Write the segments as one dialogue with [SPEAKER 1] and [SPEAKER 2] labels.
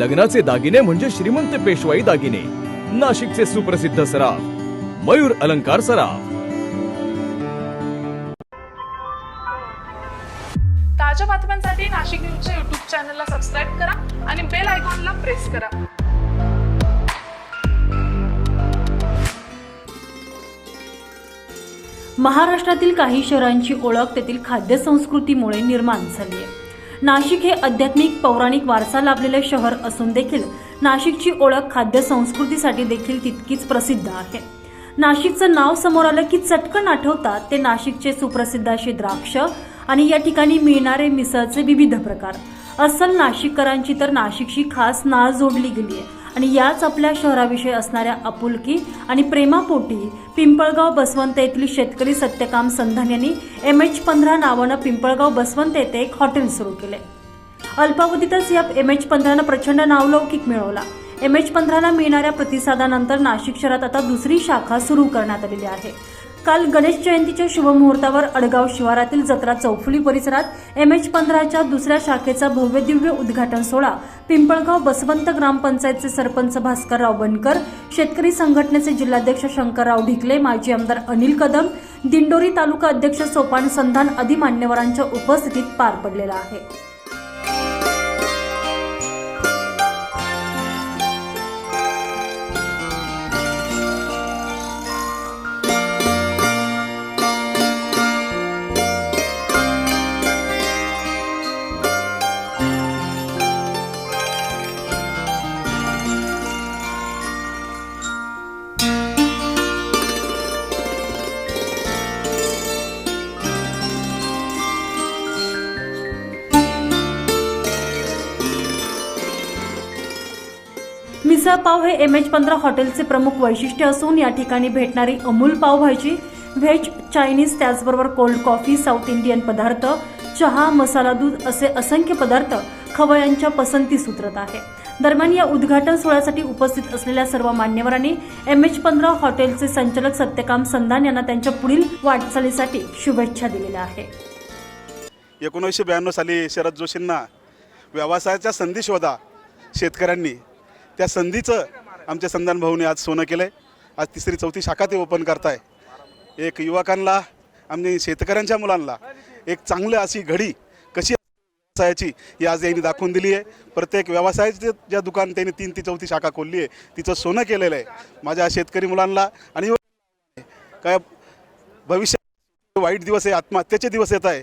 [SPEAKER 1] लग्नाचे दागिने म्हणजे श्रीमंत पेशवाई दागिने. नाशिकचे सुप्रसिद्ध सराफ मयूर अलंकार सराफ.
[SPEAKER 2] ताज्या बातम्यांसाठी नाशिक न्यूजच्या युट्यूब चॅनलला सबस्क्राईब करा आणि बेल आयकॉनला प्रेस करा.
[SPEAKER 3] महाराष्ट्रातील काही शहरांची ओळख तेथील खाद्यसंस्कृतीमुळे निर्माण झाली आहे. नाशिक हे आध्यात्मिक पौराणिक वारसा लाभलेले शहर असून देखील नाशिकची ओळख खाद्य संस्कृतीसाठी देखील तितकीच प्रसिद्ध आहे. नाशिकचं नाव समोर आलं की चटकन आठवतात ते नाशिकचे सुप्रसिद्ध असे द्राक्ष आणि या ठिकाणी मिळणारे मिसळचे विविध प्रकार. अस्सल नाशिककरांची तर नाशिकशी खास नाळ जोडली गेली आहे आणि याच आपल्या शहराविषयी असणाऱ्या आपुलकी आणि प्रेमापोटी पिंपळगाव बसवंत येथील शेतकरी सत्यकाम संधान यांनी एम एच पंधरा नावानं पिंपळगाव बसवंत येथे एक हॉटेल सुरू केले. अल्पावधीतच या एम एच पंधरानं प्रचंड नावलौकिक मिळवला. एम एच पंधराला मिळणाऱ्या प्रतिसादानंतर नाशिक शहरात आता दुसरी शाखा सुरू करण्यात आलेली आहे. काल गणेश जयंतीच्या शुभमुहूर्तावर अडगाव शिवारातील जत्रा चौफुली परिसरात एम एच पंधराच्या दुसऱ्या शाखेचा भव्य दिव्य उद्घाटन सोहळा. पिंपळगाव बसवंत ग्रामपंचायतचे सरपंच भास्करराव बनकर शेतकरी संघटनेचे जिल्हाध्यक्ष शंकरराव ढिकले माजी आमदार अनिल कदम दिंडोरी तालुका अध्यक्ष सोपान संधान आदी मान्यवरांच्या उपस्थितीत पार पडलेला आहे. मिसळ पाव हे एम एच पंधरा हॉटेलचे प्रमुख वैशिष्ट्य असून या ठिकाणी भेटणारी अमूल पावभाजी व्हेज चायनीज त्याचबरोबर कोल्ड कॉफी साऊथ इंडियन पदार्थ चहा मसाला दूध असे असंख्य पदार्थ खवयांच्या पसंतीस उतरत आहे. दरम्यान या उद्घाटन सोहळ्यासाठी उपस्थित असलेल्या सर्व मान्यवरांनी एम एच पंधरा हॉटेलचे संचालक सत्यकाम संधान यांना त्यांच्या पुढील वाटचालीसाठी शुभेच्छा दिलेल्या आहे
[SPEAKER 4] एकोणीसशे ब्याण्णव साली शरद जोशींना व्यवसायाच्या संधी शोधा शेतकऱ्यांनी त्या संधीचं आमच्या संधान भाऊने आज सोनं केलं आहे आज तिसरी चौथी शाखा ते ओपन करताय. एक युवकांना आम्ही शेतकऱ्यांच्या मुलांना एक चांगलं अशी घडी कशी व्यवसायाची ही आज यांनी दाखवून दिली आहे. प्रत्येक व्यवसायाचे ज्या दुकान त्यांनी तीन ती चौथी शाखा खोलली आहे तिचं सोनं केलेलं आहे. माझ्या शेतकरी मुलांना आणि काय भविष्यात वाईट दिवस आहे आत्महत्येचे दिवस येत आहे.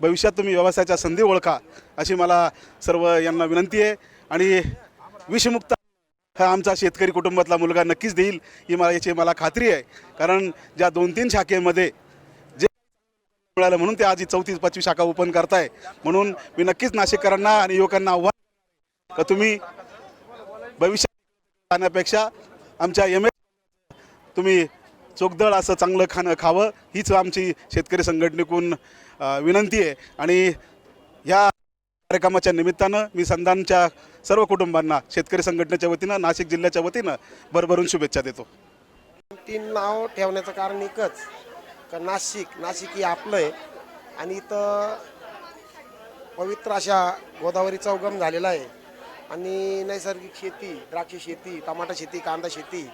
[SPEAKER 4] भविष्यात तुम्ही व्यवसायाच्या संधी ओळखा अशी मला सर्व यांना विनंती आहे. आणि विषमुक्त हा आमचा शेतकरी कुटुंबातला मुलगा नक्कीच देईल ही मला याची मला खात्री आहे. कारण ज्या दोन तीन शाखेमध्ये जे मिळालं म्हणून ते आज ही पाचवी शाखा ओपन करताय. म्हणून मी नक्कीच नाशिककरांना आणि युवकांना आव्हान का तुम्ही भविष्यात जाण्यापेक्षा आमच्या एम तुम्ही चोखदळ असं चांगलं खाणं खावं हीच आमची शेतकरी संघटनेकून विनंती आहे. आणि ह्या कार्यक्रमाच्या निमित्तानं मी संधानच्या सर्व कुटुंबांना शेतकरी संघटनेच्या वतीनं नाशिक जिल्ह्याच्या वतीनं भरभरून शुभेच्छा देतो.
[SPEAKER 5] तीन नाव ठेवण्याचं कारण एकच का नाशिक नाशिक हे आपलं आहे. आणि इथं पवित्र अशा गोदावरीचा उगम झालेला आहे. आणि नैसर्गिक शेती द्राक्ष शेती टमाटा शेती कांदा शेती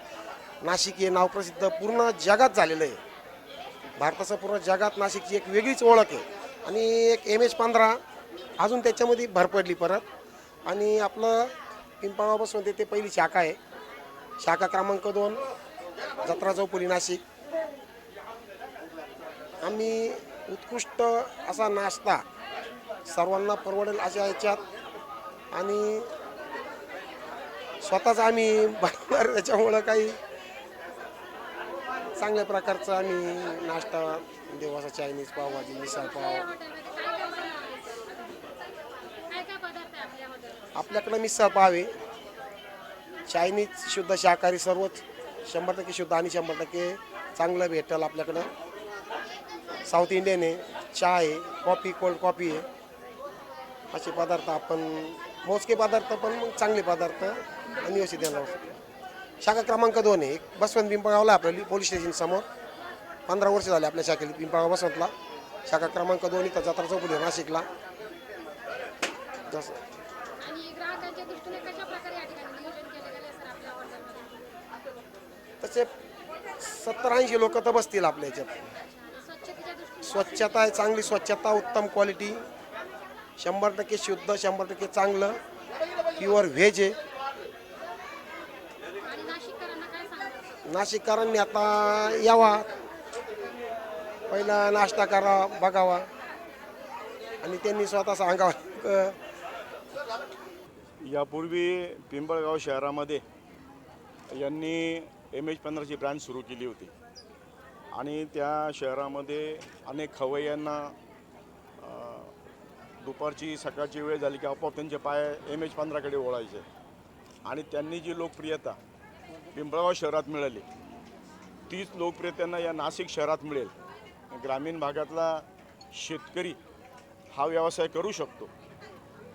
[SPEAKER 5] नाशिक हे नाव प्रसिद्ध पूर्ण जगात झालेलं आहे. भारताचं पूर्ण जगात नाशिकची एक वेगळीच ओळख आहे. आणि एक एम एच पंधरा अजून त्याच्यामध्ये भर पडली परत. आणि आपलं पिंपळापासून ते पहिली शाखा आहे. शाखा क्रमांक दोन जत्रा चौपुरी नाशिक. आम्ही उत्कृष्ट असा नाश्ता सर्वांना परवडेल अशा याच्यात. आणि स्वतःच आम्ही बनवणार त्याच्यामुळं काही चांगल्या प्रकारचा आम्ही नाश्ता देवाचा चायनीज पावभाजी मिसळ पाव. आपल्याकडं मिसळ पाहावे चायनीज शुद्ध शाकाहारी सर्वच शंभर टक्के शुद्ध आणि शंभर टक्के चांगलं भेटेल आपल्याकडं. साऊथ इंडियन आहे चहा आहे कॉफी कोल्ड कॉफी आहे. असे पदार्थ आपण मोजके पदार्थ पण मग चांगले पदार्थ आणि व्यवस्थित देणार शाखा क्रमांक दोन आहे एक बसवंत पिंपळगावला आपल्याला पोलीस स्टेशन समोर. पंधरा वर्ष झाले आपल्या शाखेला पिंपळगाव बसवंतला. शाखा क्रमांक दोन इथं जत्रा चौकुली नाशिकला. जसं
[SPEAKER 6] आणि ग्राहकांची स्वच्छतेच्या दृष्टीने कशा प्रकारे या ठिकाणी नियोजन केलं गेलं सर आपल्या
[SPEAKER 5] तसे सत्तर ऐंशी लोक तर बसतील आपल्या याच्यात.
[SPEAKER 6] स्वच्छतेच्या दृष्टीने
[SPEAKER 5] स्वच्छता आहे चांगली स्वच्छता उत्तम क्वालिटी शंभर टक्के शुद्ध शंभर टक्के चांगलं. प्युअर व्हेज आहे.
[SPEAKER 6] नाशिककरांना काय सांगतात
[SPEAKER 5] नाशिककरांनी आता यावा. पहिला नाश्ता करा बघावा. आणि त्यांनी स्वतः सांगावं.
[SPEAKER 7] यापूर्वी पिंपळगाव शहरामध्ये यांनी एम एच पंधराची ब्रँड सुरू केली होती. आणि त्या शहरामध्ये अनेक खवय्यांना दुपारची सकाळची वेळ झाली की आपोआप त्यांचे पाय एम एच पंधराकडे ओळायचे आणि त्यांनी जी लोकप्रियता पिंपळगाव शहरात मिळाली तीच लोकप्रियतांना या नाशिक शहरात मिळेल. ग्रामीण भागातला शेतकरी हा व्यवसाय करू शकतो.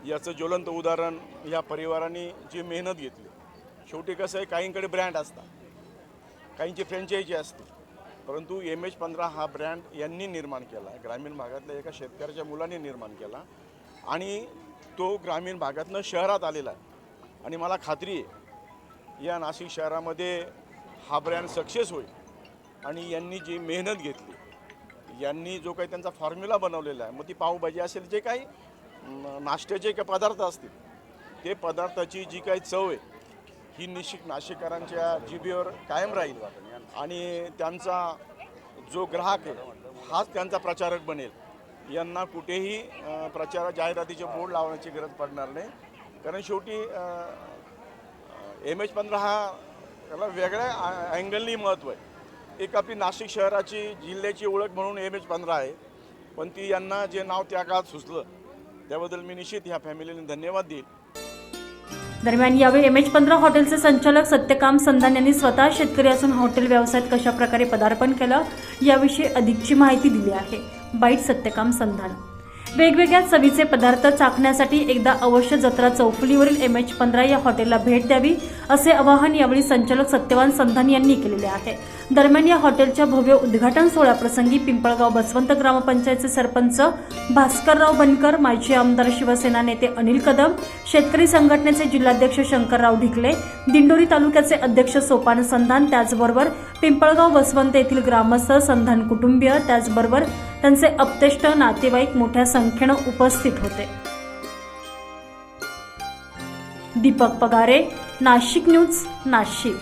[SPEAKER 7] याचं ज्वलंत उदाहरण या परिवाराने जी मेहनत घेतली. शेवटी कसं आहे काहींकडे ब्रँड असतात. काहींची फ्रँचायझी असते परंतु एम एच पंधरा हा ब्रँड यांनी निर्माण केला. ग्रामीण भागातल्या एका शेतकऱ्याच्या मुलांनी निर्माण केला. आणि तो ग्रामीण भागातनं शहरात आलेला आहे. आणि मला खात्री आहे या नाशिक शहरामध्ये हा ब्रँड सक्सेस होईल. आणि यांनी जी मेहनत घेतली यांनी जो काही त्यांचा फॉर्म्युला बनवलेला आहे मग ती पावभाजी असेल जे काही नाश्त्याचे काही पदार्थ असतील ते पदार्थाची जी काही चव आहे ही निश्चित नाशिककरांच्या जीबीवर कायम राहील. आणि त्यांचा जो ग्राहक आहे हाच त्यांचा प्रचारक बनेल. यांना कुठेही प्रचार जाहिरातीचे बोर्ड लावण्याची गरज पडणार नाही. कारण शेवटी एम एच पंधरा हा त्याला वेगळ्या अँगलनी महत्त्व आहे. एक आपली नाशिक शहराची जिल्ह्याची ओळख म्हणून एम एच पंधरा आहे. पण ती यांना जे नाव त्या काळात सुचलं त्याबद्दल मी निश्चित ह्या फॅमिलीने धन्यवाद देईल.
[SPEAKER 3] दरम्यान यावेळी एम एच पंधरा हॉटेलचे संचालक सत्यकाम संधान यांनी स्वतः शेतकरी असून हॉटेल व्यवसायात कशा प्रकारे पदार्पण केलं याविषयी अधिकची माहिती दिली आहे. बाईट सत्यकाम संधान. वेगवेगळ्या चवीचे पदार्थ चाखण्यासाठी एकदा अवश्य जत्रा चौफुलीवरील एम एच पंधरा या हॉटेलला भेट द्यावी असे आवाहन यावेळी संचालक सत्यवान संधान यांनी केलेले आहे. दरम्यान या हॉटेलच्या भव्य उद्घाटन सोहळ्याप्रसंगी पिंपळगाव बसवंत ग्रामपंचायतचे सरपंच भास्करराव बनकर माजी आमदार शिवसेना नेते अनिल कदम शेतकरी संघटनेचे जिल्हाध्यक्ष शंकरराव ढिकले दिंडोरी तालुक्याचे अध्यक्ष सोपान संधान त्याचबरोबर पिंपळगाव बसवंत येथील ग्रामस्थ संधान कुटुंबीय त्याचबरोबर त्यांचे अपतेष्ट नातेवाईक मोठ्या संख्येनं उपस्थित होते. दीपक पगारे नाशिक न्यूज नाशिक.